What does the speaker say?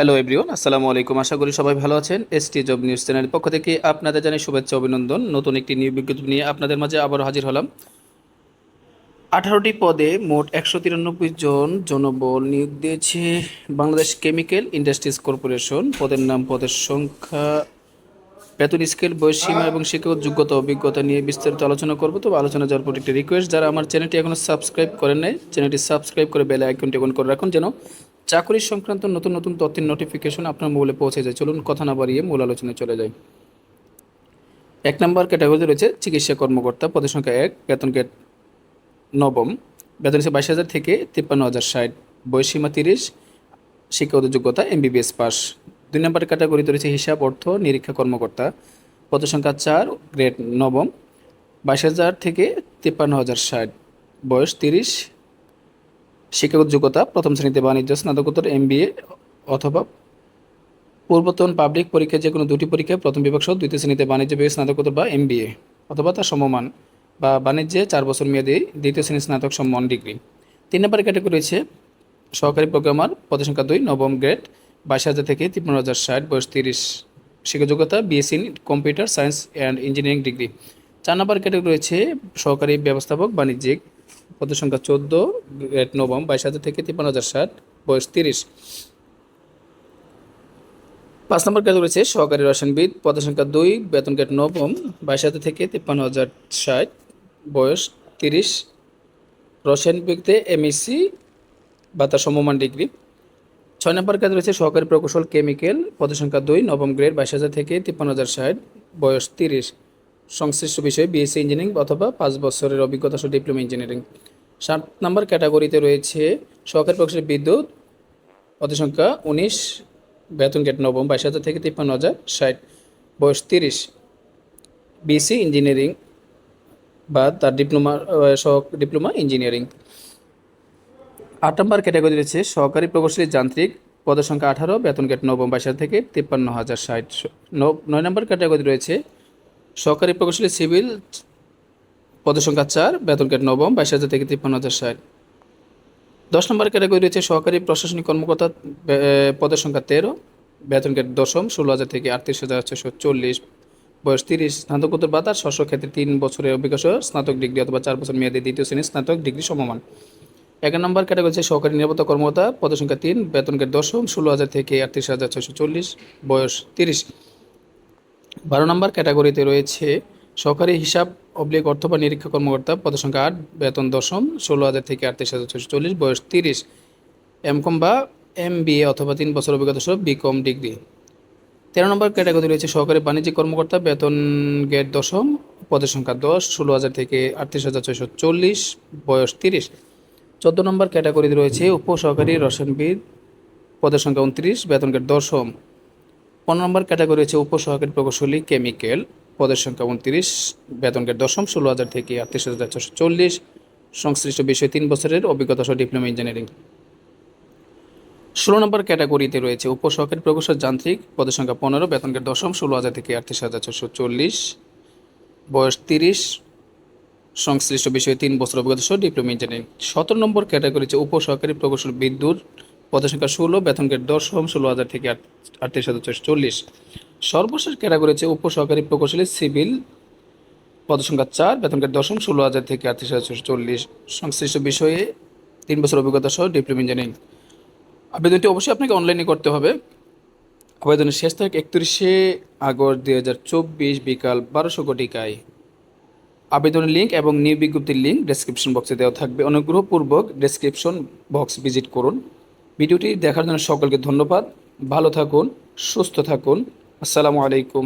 Hello everyone আসসালামু আলাইকুম আশা করি সবাই ভালো আছেন। এস এসটি জব নিউজ চ্যানেলের পক্ষ থেকে আপনাদের জানাই শুভেচ্ছা, অভিনন্দন। নতুন একটি নিয়োগ বিজ্ঞপ্তি নিয়ে আপনাদের মাঝে আবারও হাজির হলাম। আঠারোটি পদে মোট একশো তিরানব্বই জন জনবল নিয়োগ দিয়েছে বাংলাদেশ কেমিক্যাল ইন্ডাস্ট্রিজ কর্পোরেশন পদের নাম, পদের সংখ্যা, বেতন, স্কেল বয়সীমা এবং শিক্ষক যোগ্যতা, অভিজ্ঞতা নিয়ে বিস্তারিত আলোচনা করব। তবে আলোচনা যাওয়ার পর একটি রিকোয়েস্ট যারা আমার চ্যানেলটি এখনও সাবস্ক্রাইব করেন নাই চ্যানেলটি সাবস্ক্রাইব করে বেল আইকনটি অন করে রাখুন যেন চাকরি সংক্রান্ত নতুন নতুন তথ্যের নোটিফিকেশন আপনার মোবাইলে পৌঁছে যায়। চলুন কথা না বাড়িয়ে মূল আলোচনায় চলে যায় এক নম্বর ক্যাটাগরিতে রয়েছে চিকিৎসা কর্মকর্তা, পদের সংখ্যা এক, বেতন গেট নবম, বেতন হিসেবে বাইশ হাজার থেকে তিপ্পান্ন হাজার ষাট বয়সীমা তিরিশ শিক্ষাগত যোগ্যতা এমবিবিএস পাস। দুই নম্বর ক্যাটাগরিতে রয়েছে হিসাব, অর্থ, নিরীক্ষা কর্মকর্তা পদ সংখ্যা চার গ্রেড নবম, বাইশ হাজার থেকে তিপ্পান্ন হাজার ষাট, বয়স তিরিশ শিক্ষাগত যোগ্যতা প্রথম শ্রেণীতে বাণিজ্য, স্নাতকোত্তর এমবিএ অথবা পূর্বতন পাবলিক পরীক্ষায় যে কোনো দুটি পরীক্ষায় প্রথম বিভাগ সহ দ্বিতীয় শ্রেণীতে বাণিজ্য বিভাগ, স্নাতকোত্তর বা এমবিএ অথবা তার সমমান বা বাণিজ্যে চার বছর মেয়াদী দ্বিতীয় শ্রেণির স্নাতক সম্মান ডিগ্রি। তিন নম্বর ক্যাটাগরি রয়েছে সহকারী প্রোগ্রামার পদসংখ্যা দুই, নবম গ্রেড, বাইশ হাজার থেকে তিপ্পান্ন হাজার ষাট, বয়স তিরিশ। শিক্ষাযোগ্যতা BSc computer science and engineering degree. চার নম্বর ক্যাটাগরি রয়েছে সহকারী ব্যবস্থাপক, বাণিজ্যিক পদের সংখ্যা চোদ্দ, গ্রেড নবম, বাইশ হাজার থেকে তিপ্পান্ন হাজার ষাট, বয়স তিরিশ। পাঁচ নম্বর ক্যাটাগরি রয়েছে সহকারী রসায়নবিদ। পদের সংখ্যা দুই, বেতন গ্রেড নবম, বাইশ হাজার থেকে তিপ্পান্ন হাজার ষাট, বয়স তিরিশ। রসায়নবিদে এমএসসি বা তার সমমান ডিগ্রি। ছয় নম্বর কাজ রয়েছে সহকারী প্রকৌশল, কেমিক্যাল। পদের সংখ্যা দুই, নবম গ্রেড, বাইশ হাজার থেকে তিপ্পান্ন হাজার ষাট, বয়স তিরিশ। সংশ্লিষ্ট বিষয়ে বিএসসি ইঞ্জিনিয়ারিং অথবা পাঁচ বছরের অভিজ্ঞতা সহ ডিপ্লোমা ইঞ্জিনিয়ারিং সাত নম্বর ক্যাটাগরিতে রয়েছে সহকারী প্রকৌশল বিদ্যুৎ পদের সংখ্যা উনিশ, বেতন গেট নবম, বাইশ হাজার থেকে তিপ্পান্ন হাজার ষাট, বয়স তিরিশ। বিএসসি ইঞ্জিনিয়ারিং বা তার ডিপ্লোমা সহ ডিপ্লোমা ইঞ্জিনিয়ারিং আট নম্বর ক্যাটাগরি রয়েছে সহকারী প্রকৌশলী যান্ত্রিক পদের সংখ্যা আঠারো, বেতন গেট নবম, বাইশ থেকে তিপ্পান্ন হাজার ষাট। নয় নম্বর ক্যাটাগরি রয়েছে সহকারী প্রকৌশলী সিভিল, পদের সংখ্যা চার, বেতন গেট নবম, বাইশ হাজার থেকে তিপ্পান্ন হাজার ষাট। দশ নম্বর ক্যাটাগরি রয়েছে সহকারী প্রশাসনিক কর্মকর্তা পদের সংখ্যা তেরো, বেতন গেট দশম, ষোলো হাজার থেকে আটত্রিশ হাজার ছশো চল্লিশ। বয়স তিরিশ, স্নাতকোত্তর বা তার ষষ্ঠ ক্ষেত্রে তিন বছরের অভিজ্ঞতা সহ স্নাতক ডিগ্রি অথবা চার বছর মেয়াদী দ্বিতীয় শ্রেণির স্নাতক ডিগ্রি সমমান। এক নম্বর ক্যাটাগরি হচ্ছে সহকারী নিরাপত্তা কর্মকর্তা, পদের সংখ্যা তিন, বেতন গেট দশম, ষোলো হাজার থেকে আটত্রিশ হাজার ছশো চল্লিশ। বয়স তিরিশ বারো নম্বর ক্যাটাগরিতে রয়েছে সহকারী হিসাব অবলিক অর্থ বা নিরীক্ষা কর্মকর্তা পদের সংখ্যা আট, বেতন দশম, ষোলো হাজার থেকে আটত্রিশ হাজার ছশো চল্লিশ, বয়স তিরিশ এমকম বা এম বিএ অথবা তিন বছর অভিজ্ঞতা সহ বিকম ডিগ্রি। তেরো নম্বর ক্যাটাগরি রয়েছে সহকারী বাণিজ্যিক কর্মকর্তা, বেতন গেট দশম পদের সংখ্যা দশ, ষোলো হাজার থেকে আটত্রিশ হাজার ছয়শো চল্লিশ, বয়স তিরিশ। চোদ্দ নম্বর ক্যাটাগরিতে রয়েছে উপসহকারী রসায়নবিদ পদের সংখ্যা উনত্রিশ, বেতন গেট দশম। পনেরো নম্বর ক্যাটাগরি হচ্ছে উপসহকারী প্রকৌশলী, কেমিক্যাল, পদের সংখ্যা উনত্রিশ বেতন গেট দশম, ষোলো হাজার থেকে আটত্রিশ হাজার ছশো চল্লিশ, সংশ্লিষ্ট বিষয়ে তিন বছরের অভিজ্ঞতা সহ ডিপ্লোমা ইঞ্জিনিয়ারিং। ষোলো নম্বর ক্যাটাগরিতে রয়েছে উপসহকারী প্রকৌশল যান্ত্রিক, পদের সংখ্যা পনেরো বেতন গেট দশম, ষোলো হাজার থেকে আটত্রিশ হাজার ছশো চল্লিশ, বয়স তিরিশ, সংশ্লিষ্ট বিষয়ে তিন বছর অভিজ্ঞতা সহ ডিপ্লোমা ইঞ্জিনিয়ারিং। সতেরো নম্বর ক্যাটাগরি হচ্ছে উপসহকারী প্রকৌশল বিদ্যুৎ পদের সংখ্যা ষোলো, বেতন গেট দশম ষোলো হাজার থেকে আট- আটত্রিশ হাজার ছশো চল্লিশ। সর্বশেষ ক্যাটাগরি হচ্ছে উপসহকারী প্রকৌশলী সিভিল পদের সংখ্যা চার, বেতন গেট দশম ষোলো হাজার থেকে আটত্রিশ হাজার ছশো চল্লিশ। সংশ্লিষ্ট বিষয়ে তিন বছর অভিজ্ঞতা সহ ডিপ্লোমা ইঞ্জিনিয়ারিং আবেদনটি অবশ্যই আপনাকে অনলাইনে করতে হবে। আবেদনের শেষ তারিখ একত্রিশে আগস্ট দুই হাজার চব্বিশ বিকাল বারোশো কোটিকায় আবেদনের লিঙ্ক এবং নিউ বিজ্ঞপ্তির লিঙ্ক ডেসক্রিপশন বক্সে দেওয়া থাকবে। অনুগ্রহপূর্বক ডেসক্রিপশন বক্স ভিজিট করুন। ভিডিওটি দেখার জন্য সকলকে ধন্যবাদ। ভালো থাকুন সুস্থ থাকুন। আসসালামু আলাইকুম।